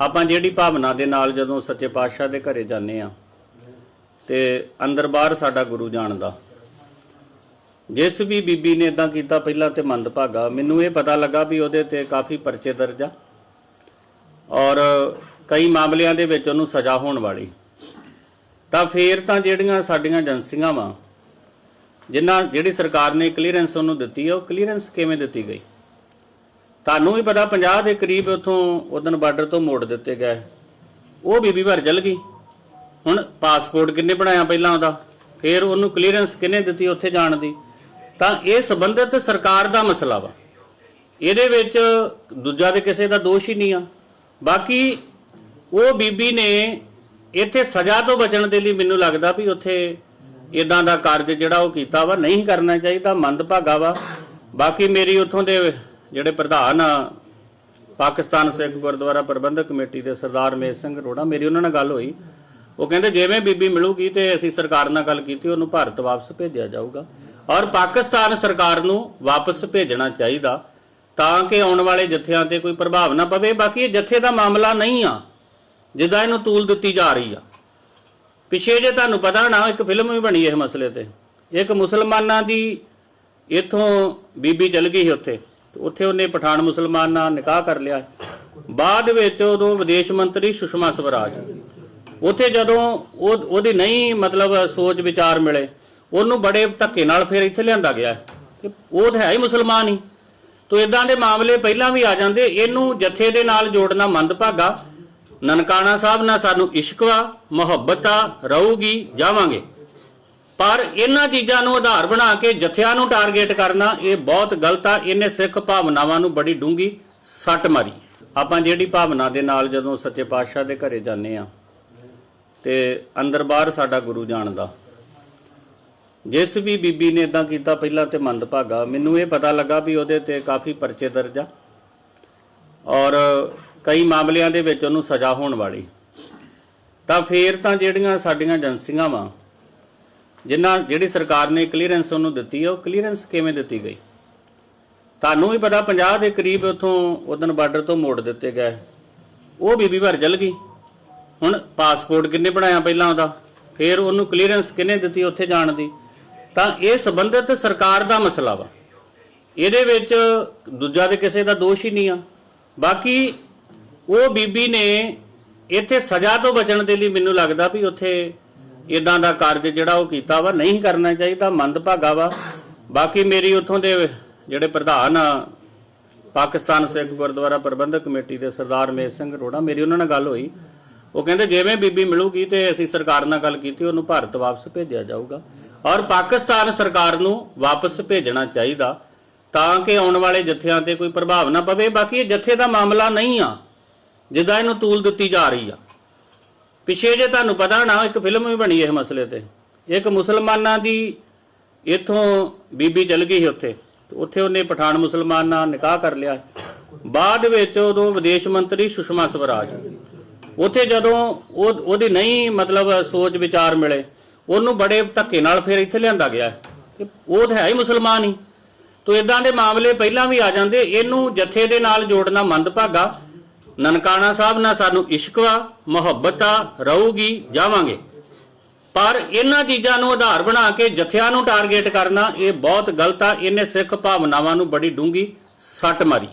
ਆਪਾਂ ਜਿਹੜੀ ਭਾਵਨਾ ਦੇ ਨਾਲ ਜਦੋਂ ਸੱਚੇ ਪਾਤਸ਼ਾਹ ਦੇ ਘਰੇ ਜਾਂਦੇ ਆ ਤੇ ਅੰਦਰ ਬਾਹਰ ਸਾਡਾ ਗੁਰੂ ਜਾਣਦਾ। ਜਿਸ ਵੀ ਬੀਬੀ ਨੇ ਇਦਾਂ ਕੀਤਾ ਪਹਿਲਾਂ ਤੇ ਮੰਦਭਾਗਾ, ਮੈਨੂੰ ਇਹ ਪਤਾ ਲੱਗਾ ਵੀ ਉਹਦੇ ਤੇ ਕਾਫੀ ਪਰਚੇ ਦਰਜ ਆ ਔਰ ਕਈ ਮਾਮਲਿਆਂ ਦੇ ਵਿੱਚ ਉਹਨੂੰ ਸਜ਼ਾ ਹੋਣ ਵਾਲੀ। ਤਾਂ ਫੇਰ ਤਾਂ ਜਿਹੜੀਆਂ ਸਾਡੀਆਂ ਏਜੰਸੀਆਂ ਵਾ, ਜਿਨ੍ਹਾਂ, ਜਿਹੜੀ ਸਰਕਾਰ ਨੇ ਕਲੀਅਰੈਂਸ ਉਹਨੂੰ ਦਿੱਤੀ ਆ, ਉਹ ਕਲੀਅਰੈਂਸ ਕਿਵੇਂ ਦਿੱਤੀ ਗਈ? ਤੁਹਾਨੂੰ ਵੀ ਪਤਾ 50 ਦੇ ਕਰੀਬ ਉਥੋਂ ਉਦਨ ਬਾਰਡਰ ਤੋਂ ਮੋੜ ਦਿੱਤੇ ਗਏ। ਉਹ ਬੀਬੀ ਭਰ ਚਲ ਗਈ। ਹੁਣ ਪਾਸਪੋਰਟ ਕਿੰਨੇ ਬਣਾਇਆ ਪਹਿਲਾਂ ਉਹਦਾ? ਫਿਰ ਉਹਨੂੰ ਕਲੀਅਰੈਂਸ ਕਿੰਨੇ ਦਿੱਤੀ ਉੱਥੇ ਜਾਣ ਦੀ? ਤਾਂ ਇਹ ਸੰਬੰਧਿਤ ਸਰਕਾਰ ਦਾ ਮਸਲਾ ਵਾ। ਇਹਦੇ ਵਿੱਚ ਦੂਜਾ ਦੇ ਕਿਸੇ ਦਾ ਦੋਸ਼ ਹੀ ਨਹੀਂ ਆ। ਬਾਕੀ ਉਹ ਬੀਬੀ ਨੇ ਇੱਥੇ ਸਜ਼ਾ ਤੋਂ ਬਚਣ ਦੇ ਲਈ ਮੈਨੂੰ ਲੱਗਦਾ ਵੀ ਉੱਥੇ ਇਦਾਂ ਦਾ ਕਾਰਜ ਜਿਹੜਾ ਉਹ ਕੀਤਾ ਵਾ, ਨਹੀਂ ਕਰਨਾ ਚਾਹੀਦਾ, ਮੰਦਭਾਗਾ ਵਾ। ਬਾਕੀ ਮੇਰੀ ਉੱਥੋਂ ਦੇ ਜਿਹੜੇ ਪ੍ਰਧਾਨ ਆ, ਪਾਕਿਸਤਾਨ ਸਿੱਖ ਗੁਰਦੁਆਰਾ ਪ੍ਰਬੰਧਕ ਕਮੇਟੀ ਦੇ ਸਰਦਾਰ ਮੇਜ ਸਿੰਘ ਰੋੜਾ ਮੇਰੀ ਉਹਨਾਂ ਨਾਲ ਗੱਲ ਹੋਈ। ਉਹ ਕਹਿੰਦੇ, ਜਿਵੇਂ ਬੀਬੀ ਮਿਲੂਗੀ ਤੇ ਅਸੀਂ ਸਰਕਾਰ ਨਾਲ ਗੱਲ ਕੀਤੀ, ਉਹਨੂੰ ਭਾਰਤ ਵਾਪਸ ਭੇਜਿਆ ਜਾਊਗਾ। ਔਰ ਪਾਕਿਸਤਾਨ ਸਰਕਾਰ ਨੂੰ ਵਾਪਸ ਭੇਜਣਾ ਚਾਹੀਦਾ, ਤਾਂ ਕਿ ਆਉਣ ਵਾਲੇ ਜਥਿਆਂ ਤੇ ਕੋਈ ਪ੍ਰਭਾਵ ਨਾ ਪਵੇ। ਬਾਕੀ ਇਹ ਜਥੇ ਦਾ ਮਾਮਲਾ ਨਹੀਂ ਆ, ਜਿੱਦਾਂ ਇਹਨੂੰ ਤੂਲ ਦਿੱਤੀ ਜਾ ਰਹੀ ਆ। ਪਿਛੇ ਜੇ ਤੁਹਾਨੂੰ ਪਤਾ ਨਾ, ਇੱਕ ਫਿਲਮ ਵੀ ਬਣੀ ਇਸ ਮਸਲੇ ਤੇ। ਇੱਕ ਮੁਸਲਮਾਨਾਂ ਦੀ ਇੱਥੋਂ ਬੀਬੀ ਚਲ ਗਈ ਸੀ ਉੱਥੇ। ਉੱਥੇ ਉਹਨੇ ਪਠਾਨ ਮੁਸਲਮਾਨ ਨਾਲ ਨਿਕਾਹ ਕਰ ਲਿਆ। ਬਾਅਦ ਵਿੱਚ ਉਦੋਂ ਵਿਦੇਸ਼ ਮੰਤਰੀ ਸੁਸ਼ਮਾ ਸਵਰਾਜ। ਉੱਥੇ ਜਦੋਂ ਉਹ ਉਹਦੀ ਨਹੀਂ ਮਤਲਬ ਸੋਚ ਵਿਚਾਰ ਮਿਲੇ, ਉਹਨੂੰ ਬੜੇ ਧੱਕੇ ਨਾਲ ਫਿਰ ਇੱਥੇ ਲਿਆਂਦਾ ਗਿਆ। ਉਹ ਤਾਂ ਹੈ ਹੀ ਮੁਸਲਮਾਨ ਹੀ। ਤੋ ਇਦਾਂ ਦੇ ਮਾਮਲੇ ਪਹਿਲਾਂ ਵੀ ਆ ਜਾਂਦੇ। ਇਹਨੂੰ ਜਥੇ ਦੇ ਨਾਲ ਜੋੜਨਾ ਮੰਦਭਾਗਾ। ਨਨਕਾਣਾ ਸਾਹਿਬ ਨਾਲ ਸਾਨੂੰ ਇਸ਼ਕ ਵਾ, ਮੁਹੱਬਤ ਆ, ਰਹੂਗੀ, ਜਾਵਾਂਗੇ। ਪਰ ਇਹਨਾਂ ਚੀਜ਼ਾਂ ਨੂੰ ਆਧਾਰ ਬਣਾ ਕੇ ਜਥਿਆਂ ਨੂੰ ਟਾਰਗੇਟ ਕਰਨਾ, ਇਹ ਬਹੁਤ ਗਲਤ ਆ। ਇਹਨੇ ਸਿੱਖ ਭਾਵਨਾਵਾਂ ਨੂੰ ਬੜੀ ਡੂੰਗੀ ਸੱਟ ਮਾਰੀ। ਆਪਾਂ ਜਿਹੜੀ ਭਾਵਨਾ ਦੇ ਨਾਲ ਜਦੋਂ ਸੱਚੇ ਪਾਤਸ਼ਾਹ ਦੇ ਘਰੇ ਜਾਂਦੇ ਆ ਤੇ ਅੰਦਰ ਬਾਹਰ ਸਾਡਾ ਗੁਰੂ ਜਾਣਦਾ। ਜਿਸ ਵੀ ਬੀਬੀ ਨੇ ਇਦਾਂ ਕੀਤਾ, ਪਹਿਲਾਂ ਤੇ ਮੰਦਭਾਗਾ। ਮੈਨੂੰ ਇਹ ਪਤਾ ਲੱਗਾ ਵੀ ਉਹਦੇ ਤੇ ਕਾਫੀ ਪਰਚੇ ਦਰਜ ਆ। ਔਰ ਕਈ ਮਾਮਲਿਆਂ ਦੇ ਵਿੱਚ ਉਹਨੂੰ ਸਜ਼ਾ ਹੋਣ ਵਾਲੀ। ਤਾਂ ਫੇਰ ਤਾਂ ਜਿਹੜੀਆਂ ਸਾਡੀਆਂ ਏਜੰਸੀਆਂ ਵਾ ਜਿੰਨਾ ਜਿਹੜੀ ਸਰਕਾਰ ਨੇ ਕਲੀਅਰੈਂਸ ਉਹਨੂੰ ਦਿੱਤੀ ਹੈ ਉਹ ਕਲੀਅਰੈਂਸ ਕਿਵੇਂ ਦਿੱਤੀ ਗਈ? ਤੁਹਾਨੂੰ ਵੀ ਪਤਾ 50 ਦੇ ਕਰੀਬ ਉਥੋਂ ਉਦਨ ਬਾਰਡਰ ਤੋਂ ਮੋੜ ਦਿੱਤੇ ਗਏ। ਉਹ ਬੀਬੀ ਭਰ ਜਲ ਗਈ। ਹੁਣ ਪਾਸਪੋਰਟ ਕਿੰਨੇ ਬਣਾਇਆ ਪਹਿਲਾਂ ਉਹਦਾ? ਫਿਰ ਉਹਨੂੰ ਕਲੀਅਰੈਂਸ ਕਿੰਨੇ ਦਿੱਤੀ ਉੱਥੇ ਜਾਣ ਦੀ? ਤਾਂ ਇਹ ਸੰਬੰਧਿਤ ਸਰਕਾਰ ਦਾ ਮਸਲਾ ਵਾ। ਇਹਦੇ ਵਿੱਚ ਦੂਜਾ ਦੇ ਕਿਸੇ ਦਾ ਦੋਸ਼ ਹੀ ਨਹੀਂ ਆ। ਬਾਕੀ ਉਹ ਬੀਬੀ ਨੇ ਇੱਥੇ ਸਜ਼ਾ ਤੋਂ ਬਚਣ ਦੇ ਲਈ ਮੈਨੂੰ ਲੱਗਦਾ ਵੀ ਉੱਥੇ ਇਦਾਂ ਦਾ ਕਾਰਜ ਜਿਹੜਾ ਉਹ ਕੀਤਾ ਵਾ, ਨਹੀਂ ਕਰਨਾ ਚਾਹੀਦਾ, ਮੰਦਭਾਗਾ ਵਾ। ਬਾਕੀ ਮੇਰੀ ਉੱਥੋਂ ਦੇ ਜਿਹੜੇ ਪ੍ਰਧਾਨ ਆ, ਪਾਕਿਸਤਾਨ ਸਿੱਖ ਗੁਰਦੁਆਰਾ ਪ੍ਰਬੰਧਕ ਕਮੇਟੀ ਦੇ ਸਰਦਾਰ ਮੇਜ ਸਿੰਘ ਰੋੜਾ ਮੇਰੀ ਉਹਨਾਂ ਨਾਲ ਗੱਲ ਹੋਈ। ਉਹ ਕਹਿੰਦੇ, ਜਿਵੇਂ ਬੀਬੀ ਮਿਲੂਗੀ ਤੇ ਅਸੀਂ ਸਰਕਾਰ ਨਾਲ ਗੱਲ ਕੀਤੀ, ਉਹਨੂੰ ਭਾਰਤ ਵਾਪਸ ਭੇਜਿਆ ਜਾਊਗਾ। ਔਰ ਪਾਕਿਸਤਾਨ ਸਰਕਾਰ ਨੂੰ ਵਾਪਸ ਭੇਜਣਾ ਚਾਹੀਦਾ, ਤਾਂ ਕਿ ਆਉਣ ਵਾਲੇ ਜਥਿਆਂ ਤੇ ਕੋਈ ਪ੍ਰਭਾਵ ਨਾ ਪਵੇ। ਬਾਕੀ ਇਹ ਜਥੇ ਦਾ ਮਾਮਲਾ ਨਹੀਂ ਆ, ਜਿੱਦਾਂ ਇਹਨੂੰ ਤੂਲ ਦਿੱਤੀ ਜਾ ਰਹੀ ਆ। ਪਿਛੇ ਜੇ ਤੁਹਾਨੂੰ ਪਤਾ ਨਾ, ਇੱਕ ਫਿਲਮ ਵੀ ਬਣੀ ਇਹ ਮਸਲੇ ਤੇ। ਇੱਕ ਮੁਸਲਮਾਨਾਂ ਦੀ ਇੱਥੋਂ ਬੀਬੀ ਚਲ ਗਈ ਸੀ ਉੱਥੇ। ਉੱਥੇ ਉਹਨੇ ਪਠਾਨ ਮੁਸਲਮਾਨ ਨਾਲ ਨਿਕਾਹ ਕਰ ਲਿਆ। ਬਾਅਦ ਵਿੱਚ ਉਦੋਂ ਵਿਦੇਸ਼ ਮੰਤਰੀ ਸੁਸ਼ਮਾ ਸਵਰਾਜ। ਉੱਥੇ ਜਦੋਂ ਉਹ, ਉਹਦੀ ਨਹੀਂ ਮਤਲਬ ਸੋਚ ਵਿਚਾਰ ਮਿਲੇ, ਉਹਨੂੰ ਬੜੇ ਧੱਕੇ ਨਾਲ ਫਿਰ ਇੱਥੇ ਲਿਆਂਦਾ ਗਿਆ। ਉਹ ਤਾਂ ਹੈ ਹੀ ਮੁਸਲਮਾਨ ਹੀ। ਤੋ ਇਦਾਂ ਦੇ ਮਾਮਲੇ ਪਹਿਲਾਂ ਵੀ ਆ ਜਾਂਦੇ। ਇਹਨੂੰ ਜਥੇ ਦੇ ਨਾਲ ਜੋੜਨਾ ਮੰਦਭਾਗਾ। ਨਨਕਾਣਾ ਸਾਹਿਬ ਨਾਲ ਸਾਨੂੰ ਇਸ਼ਕ ਆ ਮੁਹੱਬਤ ਆ, ਰਹੂਗੀ, ਜਾਵਾਂਗੇ। ਪਰ ਇਹਨਾਂ ਚੀਜ਼ਾਂ ਨੂੰ ਆਧਾਰ ਬਣਾ ਕੇ ਜਥਿਆਂ ਨੂੰ ਟਾਰਗੇਟ ਕਰਨਾ, ਇਹ ਬਹੁਤ ਗਲਤ ਆ, ਇਹਨੇ ਸਿੱਖ ਭਾਵਨਾਵਾਂ ਨੂੰ ਬੜੀ ਡੂੰਗੀ ਸੱਟ ਮਾਰੀ।